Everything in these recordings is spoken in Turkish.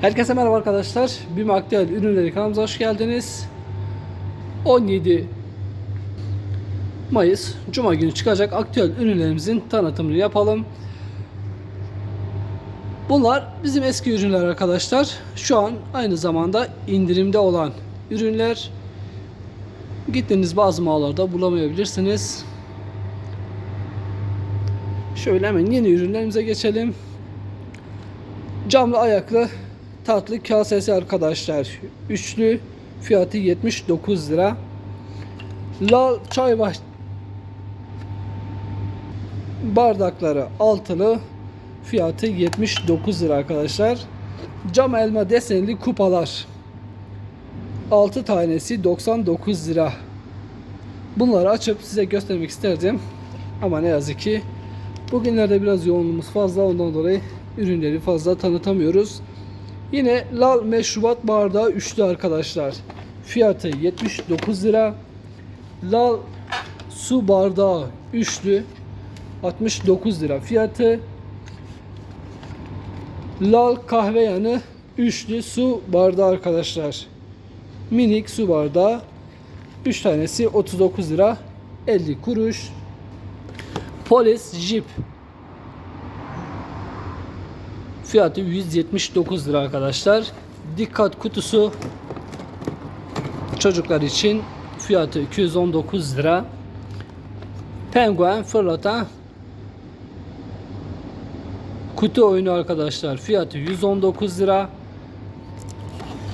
Herkese merhaba arkadaşlar. BİM Aktüel Ürünleri kanalımıza hoş geldiniz. 17 Mayıs Cuma günü çıkacak aktüel ürünlerimizin tanıtımını yapalım. Bunlar bizim eski ürünler arkadaşlar. Şu an aynı zamanda indirimde olan ürünler. Gittiğiniz bazı mağazalarda bulamayabilirsiniz. Şöyle hemen yeni ürünlerimize geçelim. Camlı ayaklı tatlı kasesi arkadaşlar. Üçlü fiyatı 79 lira. Lal çay baş bardakları altılı fiyatı 79 lira arkadaşlar. Cam elma desenli kupalar 6 tanesi 99 lira. Bunları açıp size göstermek isterdim. Ama ne yazık ki bugünlerde biraz yoğunluğumuz fazla ondan dolayı ürünleri fazla tanıtamıyoruz. Yine lal meşrubat bardağı üçlü arkadaşlar. Fiyatı 79 lira. Lal su bardağı üçlü 69 lira fiyatı. Lal kahve yanı üçlü su bardağı arkadaşlar. Minik su bardağı 3 tanesi 39 lira 50 kuruş. Polis Jeep Fiyatı 179 lira arkadaşlar. Dikkat kutusu çocuklar için fiyatı 219 lira. Penguen fırlatan kutu oyunu arkadaşlar. Fiyatı 119 lira.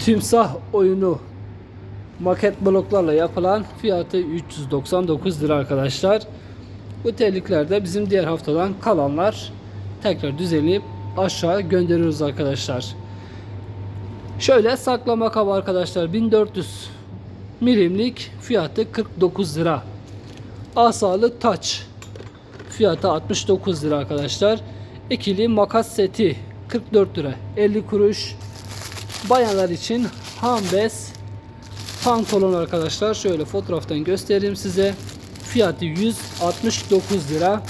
Timsah oyunu maket bloklarla yapılan fiyatı 399 lira arkadaşlar. Bu tehlikelerde bizim diğer haftadan kalanlar tekrar düzenleyip aşağı gönderiyoruz arkadaşlar. Şöyle saklama kabı arkadaşlar 1400 milimlik fiyatı 49 lira. Asalı taç fiyatı 69 lira arkadaşlar. İkili makas seti 44 lira 50 kuruş. Bayanlar için hambes pantolon arkadaşlar. Şöyle fotoğraftan göstereyim size. Fiyatı 169 lira.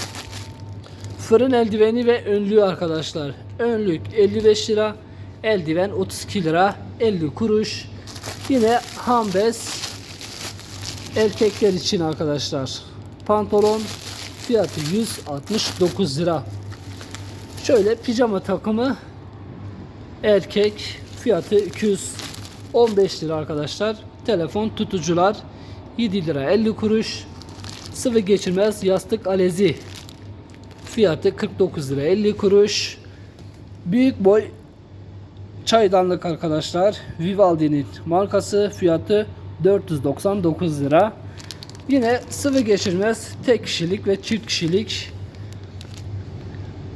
Fırın eldiveni ve önlüğü arkadaşlar. Önlük 55 lira. Eldiven 32 lira. 50 kuruş. Yine hambes erkekler için arkadaşlar. Pantolon fiyatı 169 lira. Şöyle pijama takımı erkek fiyatı 215 lira arkadaşlar. Telefon tutucular 7 lira 50 kuruş. Sıvı geçirmez yastık alezi Fiyatı 49 lira 50 kuruş. Büyük boy çaydanlık arkadaşlar. Vivaldi'nin markası fiyatı 499 lira. Yine sıvı geçirmez tek kişilik ve çift kişilik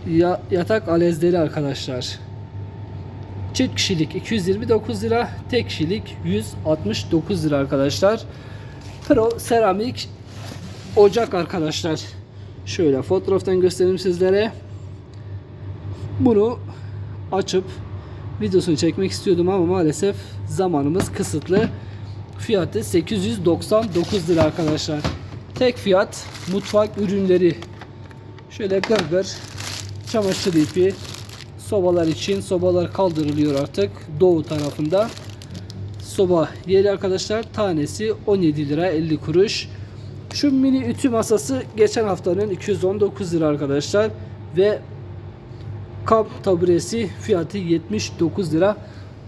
ya- yatak alezleri arkadaşlar. Çift kişilik 229 lira, tek kişilik 169 lira arkadaşlar. Pro seramik ocak arkadaşlar. Şöyle fotoğraftan göstereyim sizlere. Bunu açıp videosunu çekmek istiyordum ama maalesef zamanımız kısıtlı. Fiyatı 899 lira arkadaşlar. Tek fiyat mutfak ürünleri. Şöyle gırgır çamaşır ipi sobalar için sobalar kaldırılıyor artık doğu tarafında. Soba yeri arkadaşlar tanesi 17 lira 50 kuruş. Şu mini ütü masası geçen haftanın 219 lira arkadaşlar ve kamp taburesi fiyatı 79 lira.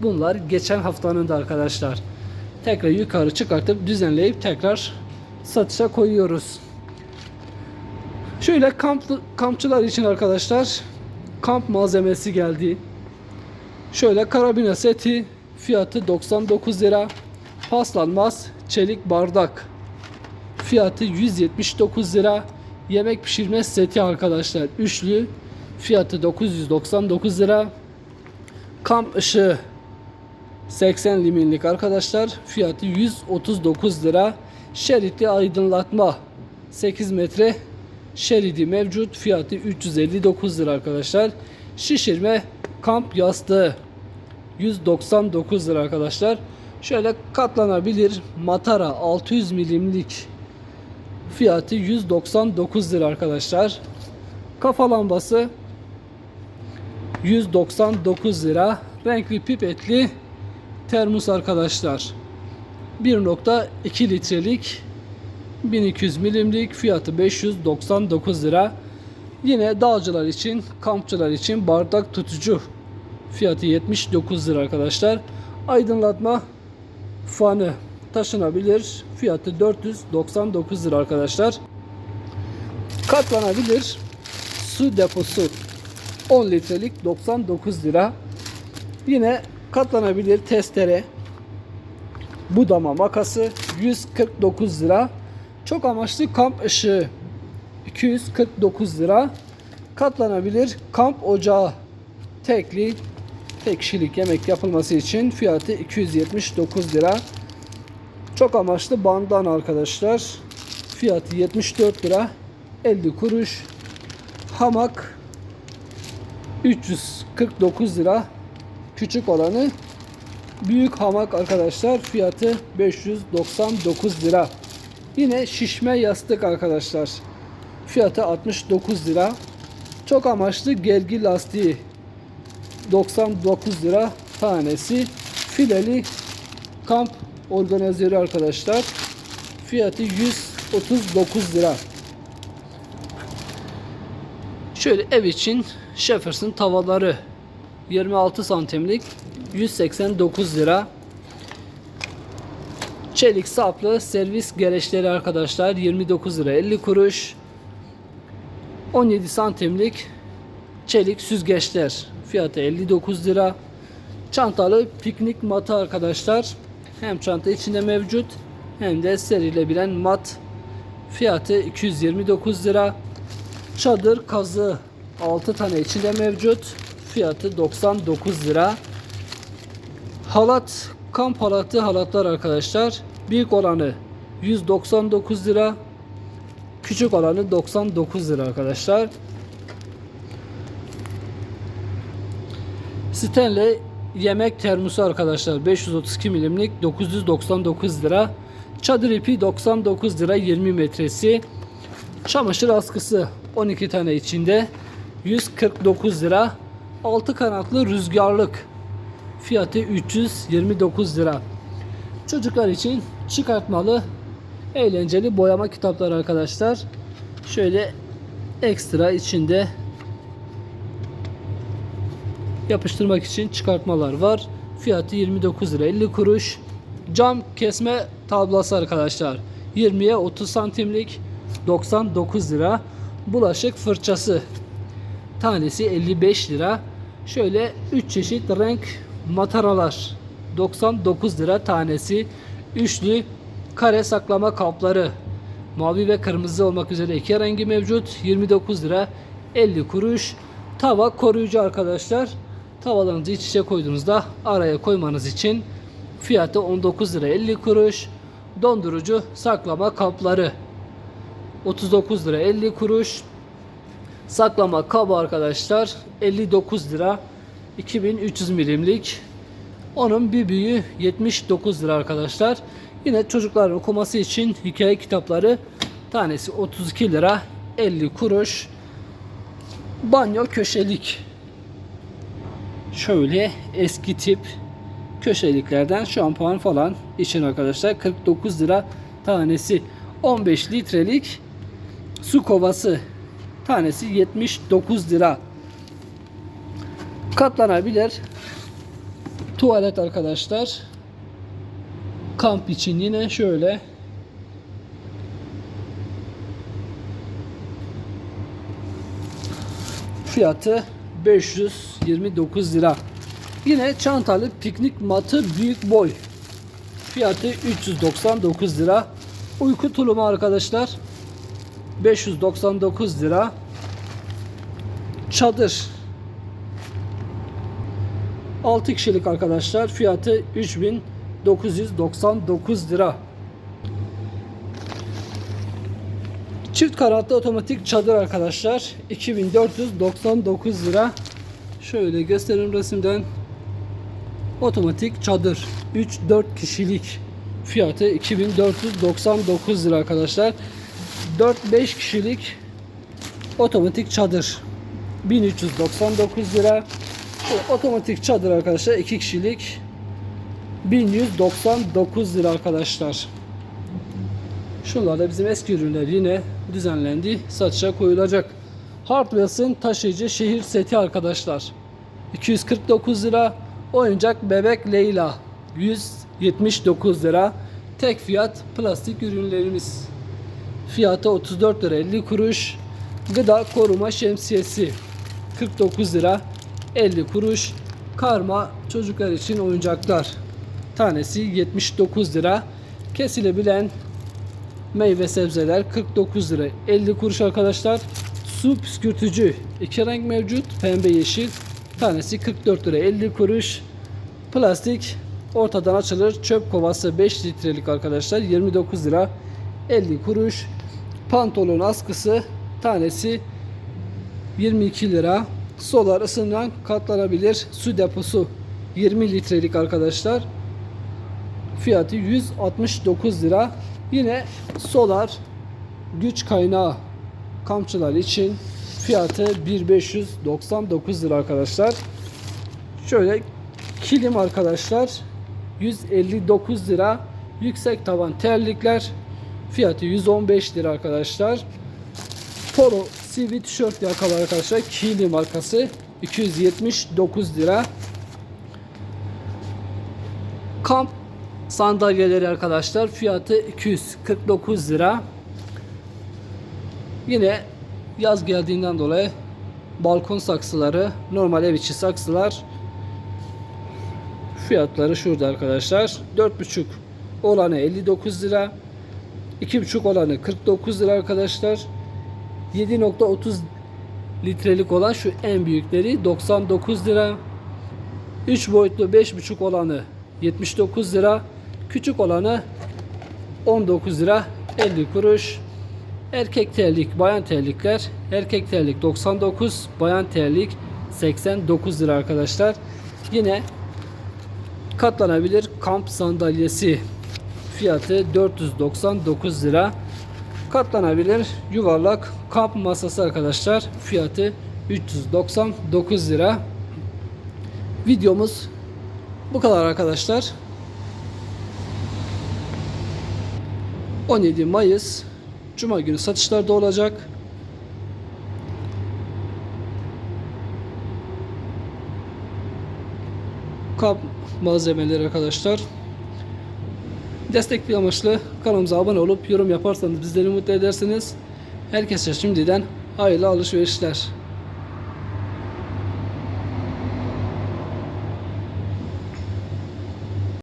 Bunlar geçen haftanın da arkadaşlar. Tekrar yukarı çıkartıp düzenleyip tekrar satışa koyuyoruz. Şöyle kamp kampçılar için arkadaşlar kamp malzemesi geldi. Şöyle karabina seti fiyatı 99 lira. Paslanmaz çelik bardak Fiyatı 179 lira. Yemek pişirme seti arkadaşlar. Üçlü. Fiyatı 999 lira. Kamp ışığı 80 liminlik arkadaşlar. Fiyatı 139 lira. Şeritli aydınlatma 8 metre şeridi mevcut. Fiyatı 359 lira arkadaşlar. Şişirme kamp yastığı 199 lira arkadaşlar. Şöyle katlanabilir matara 600 milimlik Fiyatı 199 lira arkadaşlar. Kafa lambası 199 lira. renkli pipetli termos arkadaşlar. 1.2 litrelik 1200 milimlik fiyatı 599 lira. Yine dağcılar için, kampçılar için bardak tutucu fiyatı 79 lira arkadaşlar. Aydınlatma fanı taşınabilir. Fiyatı 499 lira arkadaşlar. Katlanabilir su deposu 10 litrelik 99 lira. Yine katlanabilir testere budama makası 149 lira. Çok amaçlı kamp ışığı 249 lira. Katlanabilir kamp ocağı tekli tek kişilik yemek yapılması için fiyatı 279 lira. Çok amaçlı bandan arkadaşlar. Fiyatı 74 lira 50 kuruş. Hamak 349 lira. Küçük olanı büyük hamak arkadaşlar fiyatı 599 lira. Yine şişme yastık arkadaşlar. Fiyatı 69 lira. Çok amaçlı gergi lastiği 99 lira tanesi. Fileli kamp organizörü arkadaşlar. Fiyatı 139 lira. Şöyle ev için Jefferson tavaları 26 santimlik 189 lira. Çelik saplı servis gereçleri arkadaşlar 29 lira 50 kuruş. 17 santimlik çelik süzgeçler fiyatı 59 lira. Çantalı piknik matı arkadaşlar. Hem çanta içinde mevcut hem de serilebilen mat. Fiyatı 229 lira. Çadır kazı 6 tane içinde mevcut. Fiyatı 99 lira. Halat, kamp halatı halatlar arkadaşlar. Büyük olanı 199 lira. Küçük olanı 99 lira arkadaşlar. Stanley yemek termosu arkadaşlar 532 milimlik 999 lira. Çadır ipi 99 lira 20 metresi. Çamaşır askısı 12 tane içinde 149 lira. 6 kanatlı rüzgarlık fiyatı 329 lira. Çocuklar için çıkartmalı eğlenceli boyama kitapları arkadaşlar. Şöyle ekstra içinde yapıştırmak için çıkartmalar var. Fiyatı 29 lira 50 kuruş. Cam kesme tablası arkadaşlar. 20'ye 30 santimlik 99 lira. Bulaşık fırçası tanesi 55 lira. Şöyle 3 çeşit renk mataralar 99 lira tanesi. Üçlü kare saklama kapları mavi ve kırmızı olmak üzere iki rengi mevcut. 29 lira 50 kuruş. Tava koruyucu arkadaşlar. Tavalarınızı iç içe koyduğunuzda araya koymanız için fiyatı 19 lira 50 kuruş. Dondurucu saklama kapları 39 lira 50 kuruş. Saklama kabı arkadaşlar 59 lira 2300 milimlik. Onun bir büyüğü 79 lira arkadaşlar. Yine çocukların okuması için hikaye kitapları tanesi 32 lira 50 kuruş. Banyo köşelik. Şöyle eski tip köşeliklerden şampuan falan için arkadaşlar. 49 lira tanesi. 15 litrelik su kovası tanesi 79 lira. Katlanabilir. Tuvalet arkadaşlar. Kamp için yine şöyle. Fiyatı 529 lira. Yine çantalı piknik matı büyük boy. Fiyatı 399 lira. Uyku tulumu arkadaşlar 599 lira. Çadır 6 kişilik arkadaşlar fiyatı 3999 lira. Çift kanatlı otomatik çadır arkadaşlar 2499 lira. Şöyle göstereyim resimden. Otomatik çadır 3-4 kişilik fiyatı 2499 lira arkadaşlar. 4-5 kişilik otomatik çadır 1399 lira. Bu otomatik çadır arkadaşlar 2 kişilik 1199 lira arkadaşlar. Şunlar da bizim eski ürünler yine düzenlendi. Satışa koyulacak. Hardware'sın taşıyıcı şehir seti arkadaşlar. 249 lira. Oyuncak bebek Leyla 179 lira. Tek fiyat plastik ürünlerimiz. Fiyatı 34 lira 50 kuruş. Gıda koruma şemsiyesi 49 lira 50 kuruş. Karma çocuklar için oyuncaklar tanesi 79 lira. Kesilebilen meyve sebzeler 49 lira 50 kuruş arkadaşlar. Su püskürtücü iki renk mevcut pembe yeşil tanesi 44 lira 50 kuruş. Plastik ortadan açılır çöp kovası 5 litrelik arkadaşlar 29 lira 50 kuruş. Pantolon askısı tanesi 22 lira. Solar ısınan katlanabilir su deposu 20 litrelik arkadaşlar. Fiyatı 169 lira. Yine solar güç kaynağı kampçılar için fiyatı 1599 lira arkadaşlar. Şöyle kilim arkadaşlar 159 lira. Yüksek taban terlikler fiyatı 115 lira arkadaşlar. Polo CV tişört yakalı arkadaşlar. Kili markası 279 lira. Kamp sandalyeleri arkadaşlar fiyatı 249 lira. Yine yaz geldiğinden dolayı balkon saksıları, normal ev içi saksılar fiyatları şurada arkadaşlar. 4,5 olanı 59 lira. 2,5 olanı 49 lira arkadaşlar. 7.30 litrelik olan şu en büyükleri 99 lira. 3 boyutlu 5.5 olanı 79 lira. Küçük olanı 19 lira 50 kuruş. Erkek terlik, bayan terlikler. Erkek terlik 99, bayan terlik 89 lira arkadaşlar. Yine katlanabilir kamp sandalyesi fiyatı 499 lira. Katlanabilir yuvarlak kamp masası arkadaşlar. Fiyatı 399 lira. Videomuz bu kadar arkadaşlar. 17 Mayıs Cuma günü satışlarda olacak. Kamp malzemeleri arkadaşlar. Destekli amaçlı kanalımıza abone olup yorum yaparsanız bizleri mutlu edersiniz. Herkese şimdiden hayırlı alışverişler.